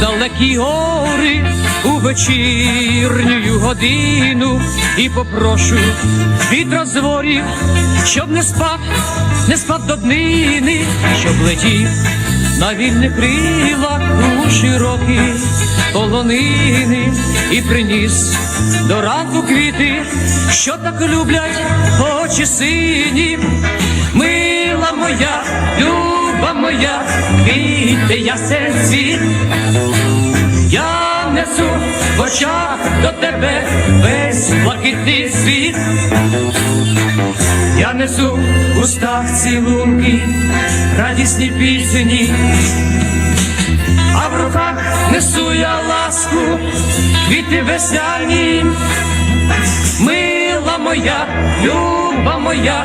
далекі гори у вечірню годину і попрошу від розворів, щоб не спав, не спав до днини, щоб летів на вільних крилах у широкі полонини і приніс до ранку квіти, що так люблять очі сині. Мила моя, люба моя, квіти ясен світ. Я несу в очах до тебе весь блакитний світ. Я несу в устах цілунки, радісні пісні, а в руках несу я ласку, квіти весняні. Мила моя, люба моя,